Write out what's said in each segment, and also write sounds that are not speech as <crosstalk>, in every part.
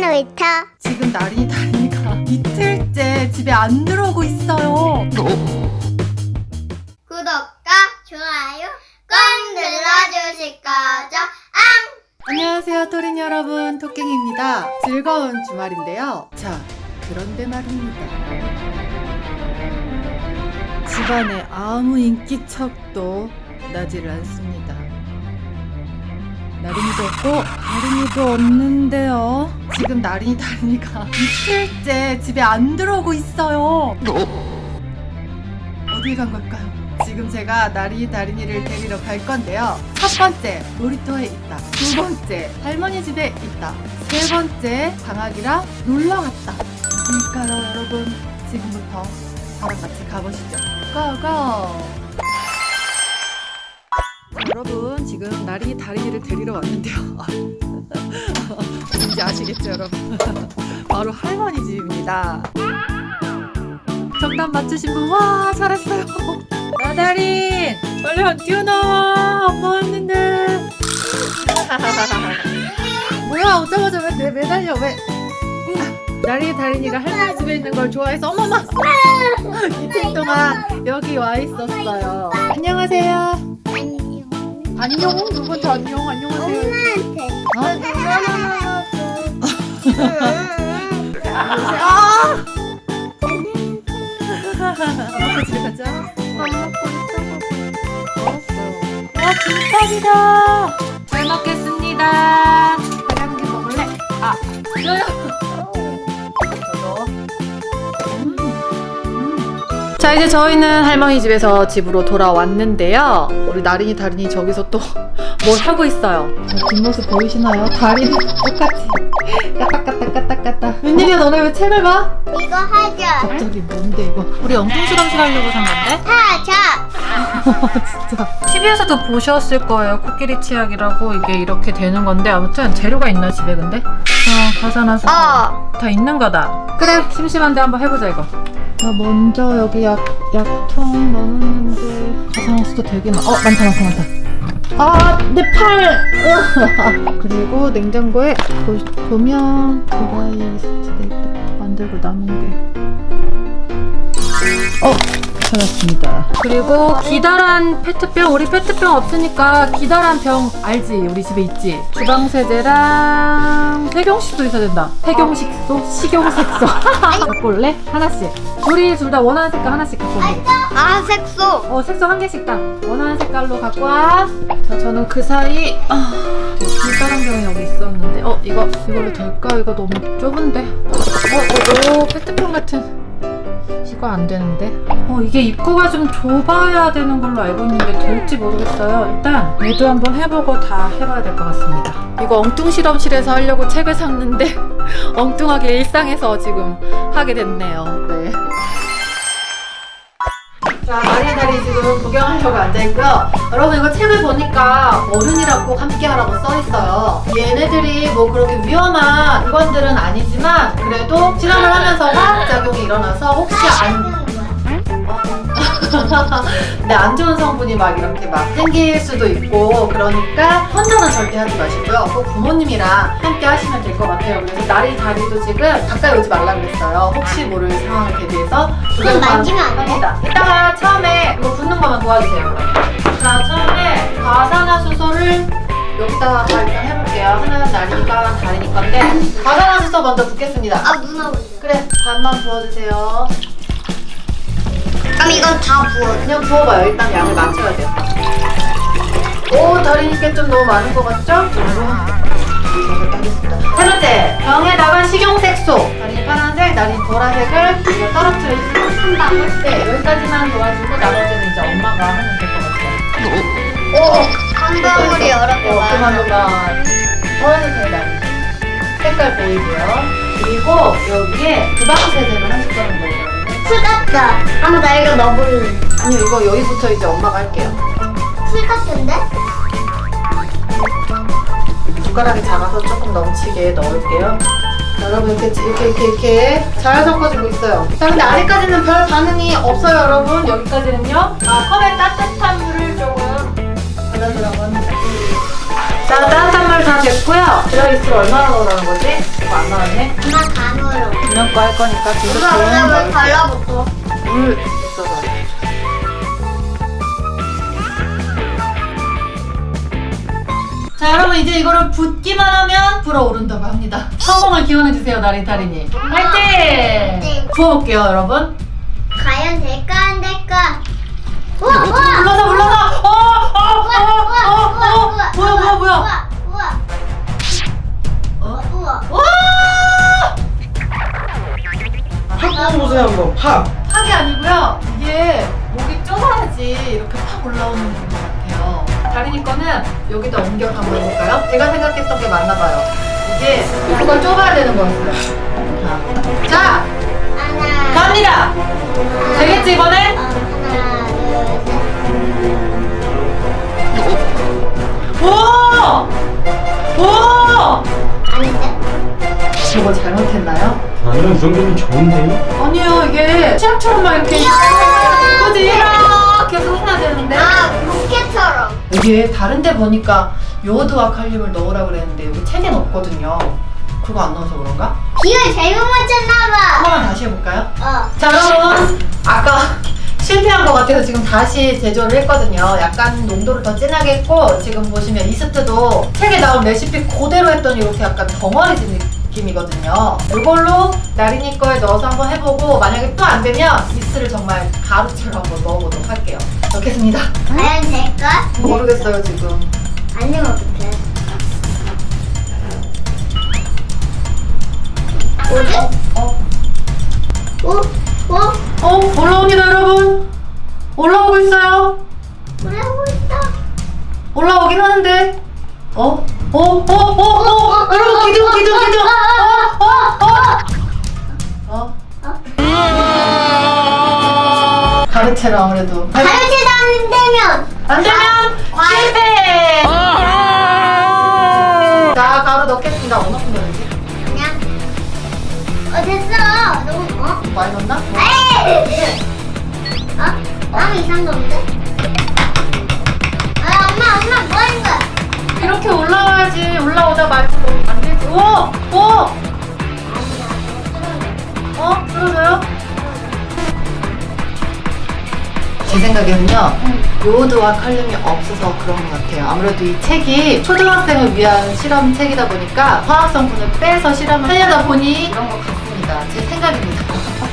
놀이터 지금 나린이 다린이가 이틀째 집에 안 들어오고 있어요. 구독과 좋아요 꼭 눌러주실 거죠? 안녕하세요, 토린 여러분. 토깽입니다. 즐거운 주말인데요. 자, 그런데 말입니다. 집안에 아무 인기척도 나지를 않습니다. 나린이도 없고, 다린이도 없는데요. 지금 나린이, 다린이가 <laughs> 이틀째 집에 안 들어오고 있어요. 어딜 간 걸까요? 지금 제가 나린이 다린이를 데리러 갈 건데요. 첫 번째, 놀이터에 있다. 두 번째, 할머니 집에 있다. 세 번째, 방학이라 놀러 갔다. 그러니까요, 여러분. 지금부터 저랑 같이 가보시죠. 고고! 여러분, 지금 나린이 다린이를 데리러 왔는데요. 뭔지 아시겠죠, 여러분? 바로 할머니 집입니다. 정답 맞추신 분, 와, 잘했어요. 나다린! 빨리 안 뛰어나와! 엄마 왔는데! 뭐야, 오자마자 왜 내, 매달려, 왜? 나린이 다린이가 할머니 집에 있는 걸 좋아해서 어머머! 이틀 동안 여기 와 있었어요. 안녕하세요. 안녕? 누구한테 안녕? 안녕하세요. 엄마한테 아! 엄마 집에 가자. 밥 먹고 있다고. 알았어. 와, 김밥이다. 잘 먹겠습니다. 다른 게 먹을래? 아, 저요. 자 이제 저희는 할머니 집에서 집으로 돌아왔는데요. 우리 나린이 다린이 저기서 또 <laughs> 뭘 하고 있어요. 뒷모습 보이시나요? 다리는 똑같이 까딱까딱 까딱까딱. 웬일이야 너네 왜 책을 봐? 이거 하자 갑자기 뭔데 이거? 우리 엉뚱수렁실 하려고 산 건데? 하자 <laughs> 진짜. TV에서도 보셨을 거예요. 코끼리 치약이라고 이게 이렇게 되는 건데 아무튼 재료가 있나 집에 근데? 어 가사나 수. 어다 있는 거다. 그래 심심한데 한번 해보자 이거. 나 먼저 여기 약 약통 넣었는데 가사나수도 되게 많. 어 많다 많다 많다. 아 내 팔. <laughs> 그리고 냉장고에 보, 보면 드라이 스테이크 만들고 남은 게. 어 찾았습니다. 그리고 기다란 페트병 우리 페트병 없으니까 기다란 병 알지? 우리 집에 있지. 주방 세제랑 세경식도 있어야 된다. 세경식소, 식용색소. <laughs> 갖고 올래? 하나씩. 우리 둘 다 원하는 색깔 하나씩 갖고 올게. 아 색소 어 색소 한 개씩당 원하는 색깔로 갖고 와. 자 저는 그 사이 아, 기다란 병이 여기 있었는데 어 이거 이걸로 될까? 이거 너무 좁은데. 어, 어, 오 페트병 같은. 이거 안 되는데? 어, 이게 입구가 좀 좁아야 되는 걸로 알고 있는데 될지 모르겠어요. 일단 얘도 한번 해보고 다 해봐야 될 것 같습니다. 이거 엉뚱 실험실에서 하려고 책을 샀는데 <laughs> 엉뚱하게 일상에서 지금 하게 됐네요. 네. 자, 마리다리 지금 구경하려고 앉아있고요. 여러분, 이거 책을 보니까 어른이랑 꼭 함께 하라고 써있어요. 얘네들이 뭐 그렇게 위험한 물건들은 아니지만, 그래도 실험을 하면서 화학작용이 일어나서 혹시 안, <laughs> 네, 안 좋은 성분이 막 이렇게 막 생길 수도 있고, 그러니까 혼자는 절대 하지 마시고요. 꼭 부모님이랑 함께 하시면 될 것 같아요. 그래서 나리 다리도 지금 가까이 오지 말라 그랬어요. 혹시 모를 상황을 대비해서 그럼 만지면 안 돼? 합니다. 이따가 처음에 이거 붓는 것만 도와주세요. 자, 처음에 가산화수소를 여기다가 일단 해볼게요. 하나는 나리가 다리니 건데 가산화수소 먼저 붓겠습니다. 아 누나 그래, 반만 부어주세요. 그럼 이건 다 부어 그냥 부어봐요. 일단 양을 맞춰야 돼요. 오, 다리니까 좀 너무 많은 것 같죠? 세 번째, 병에다가 식용색소. 다리 파란색, 나리 보라색을 이거 떨어뜨려주고 한 방울. 네, 여기까지만 도와주고 나머지는 이제 엄마가 하면 될 것 같아요. 오한 방울이 여러 개 어, 많아 그만두만 도와주세요, 나리. 색깔 보이고요. 그리고 여기에 주방세제를 한 숟가락 넣어요. 풀 같다 한번 나 이거 넣어볼래 아니요, 이거 여기부터 이제 엄마가 할게요. 풀 같은데? 숟가락이 작아서 조금 넘치게 넣을게요. 자, 여러분 이렇게 이렇게 이렇게 이렇게 잘 섞어지고 있어요. 자 근데 아래까지는 별 반응이 없어요, 여러분. 여기까지는요. 아 컵에 따뜻한 물을 조금 받아주라고 합니다. 자 따뜻한 물 다 됐고요. 드라이스를 얼마나 넣으라는 거지? 이거 안 나왔네? 엄마 간으로. 이런 거할 거니까 계속 조용히 오늘 왜 넣을 달라붙어? 물 있어서. 자 여러분 이제 이거를 붓기만 하면 불어오른다고 합니다. 성공을 기원해주세요 나린 다리님. 화이팅! 네. 부어볼게요 여러분. 과연 될까 안 될까? 우와 우와. 불러서 불러서 어, 우와 우와 어어 어 어어 우와. 뭐야 뭐야 뭐야 팍 보세요 한번 팍. 팍이 아니고요 이게 목이 좁아야지 이렇게 팍 올라오는 것 같아요 다리니 거는 여기다 옮겨서 한번 해볼까요? 제가 생각했던 게 맞나 봐요 이게 이걸 좁아야 되는 거였어요 자 하나. 갑니다 되겠지 이번엔? 어, 하나 둘 셋. 오! 오! 아닌데? 저거 잘못했나요? 아니요 이 정도면 좋은데요? 아니요 이게 시합처럼 막 이렇게 그지 이렇게 솟아야 되는데 아 로켓처럼. 이게 다른데 보니까 요오드와 칼륨을 넣으라 그랬는데 여기 책엔 없거든요 그거 안 넣어서 그런가? 비를 잘못 맞췄나봐. 한 번만 다시 해볼까요? 어. 자 여러분 아까 실패한 것 같아서 지금 다시 제조를 했거든요 약간 농도를 더 진하게 했고 지금 보시면 이스트도 책에 나온 레시피 그대로 했더니 이렇게 약간 덩어리진 느낌이거든요 이걸로 나린이 거에 넣어서 한번 해보고 만약에 또 안 되면 이스트를 정말 가루처럼 한번 넣어보도록 할게요 넣겠습니다 과연 될까? 모르겠어요 지금 안 되면 어떡해? 뭐지? 어? 어? 어? 어? 올라옵니다 여러분 올라오고 있어요 올라오고 있다. 올라오긴 하는데 어? 어? 어? 어? 어? 여러분 기둥 기둥 기둥 가르체로 아무래도 가르치다 안 되면 안 되면 과일. 실패 자 가루 넣겠습니다 얼마큼 넣는지 그냥 어 됐어. 너무 어? 많이 넣나? 에이! 어? 아무 이상도 없는데? 아 엄마 엄마 뭐 하는 거야? 이렇게 올라와야지 올라오다 말고 안 되지 오! 오! 아니야. 어? 쓰러져요? 제 생각에는요 요오드와 칼륨이 없어서 그런 것 같아요. 아무래도 이 책이 초등학생을 위한 실험 책이다 보니까 화학 성분을 빼서 실험을 하려다 보니 그런 것 같습니다. 제 생각입니다.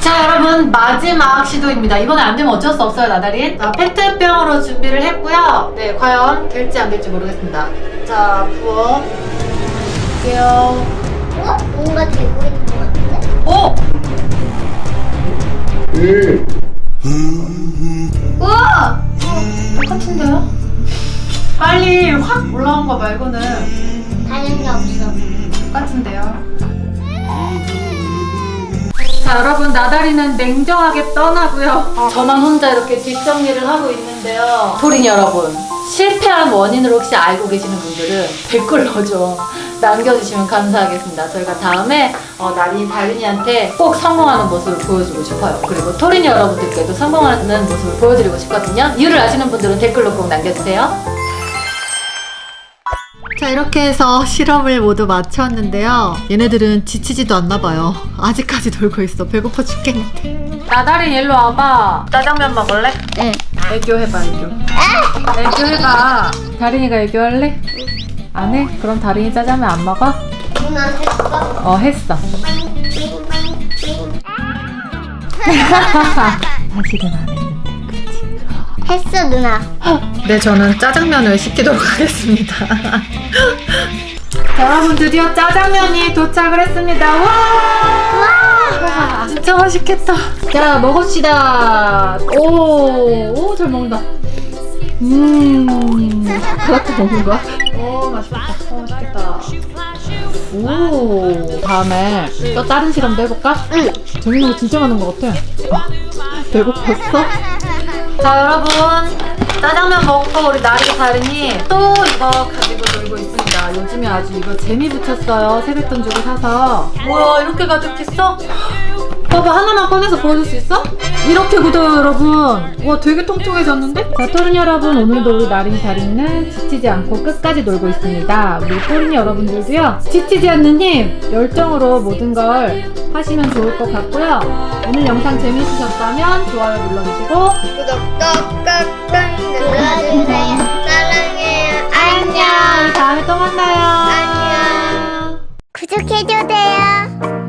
자 여러분 마지막 시도입니다. 이번에 안 되면 어쩔 수 없어요 나다린 자 페트병으로 준비를 했고요. 네 과연 될지 안 될지 모르겠습니다. 자 부어. 볼게요. 어? 뭔가 되고 있는 것 같은데? 오! 우와! 똑같은데요? 빨리 확 올라온 거 말고는 다른 게 없어. 똑같은데요. 자 여러분 나다리는 냉정하게 떠나고요. 저만 혼자 이렇게 뒷정리를 하고 있는데요. 토린 여러분 실패한 원인을 혹시 알고 계시는 분들은 댓글로 좀 남겨주시면 감사하겠습니다. 저희가 다음에 어, 나린이 다린이한테 꼭 성공하는 모습을 보여주고 싶어요. 그리고 토린 여러분들께도 성공하는 모습을 보여드리고 싶거든요. 이유를 아시는 분들은 댓글로 꼭 남겨주세요. 자 이렇게 해서 실험을 모두 마쳤는데요 얘네들은 지치지도 않나 봐요 아직까지 놀고 있어 배고파 죽겠는데 나다린 일로 와봐 짜장면 먹을래? 응. 애교 해봐 애교 애교 해봐 다린이가 애교 할래? 안 해? 그럼 다린이 짜장면 안 먹어? 누나 했어? 어 했어 사실은 안 했는데? 했어 누나. 네, 저는 짜장면을 시키도록 하겠습니다. 자, <laughs> 여러분 드디어 짜장면이 도착을 했습니다. 와! 와! 진짜 맛있겠다. 자, 먹읍시다. 오, 오, 잘 먹는다. 음, 그렇게 먹는 거야? 오, 맛있겠다. 오, 맛있겠다. 오, 다음에 또 다른 실험도 해볼까? 응. 재밌는 거 진짜 많은 것 같아. 배고팠어? 자 여러분 짜장면 먹고 우리 나리 다른이 또 이거 가지고 놀고 있습니다. 요즘에 아주 이거 재미 붙였어요. 세뱃돈 주고 사서. 뭐야 이렇게 가득했어? 봐봐 하나만 꺼내서 보여줄 수 있어? 이렇게 굳어요 여러분 와 되게 통통해졌는데? 자 토린 여러분 오늘도 우리 나린 다리는 지치지 않고 끝까지 놀고 있습니다 우리 토린 여러분들도요 지치지 않는 힘 열정으로 모든 걸 하시면 좋을 것 같고요 오늘 영상 재밌으셨다면 좋아요 눌러주시고 구독 꾹꾹 눌러주세요. 사랑해요. 안녕. 우리 다음에 또 만나요 안녕. 구독해주세요.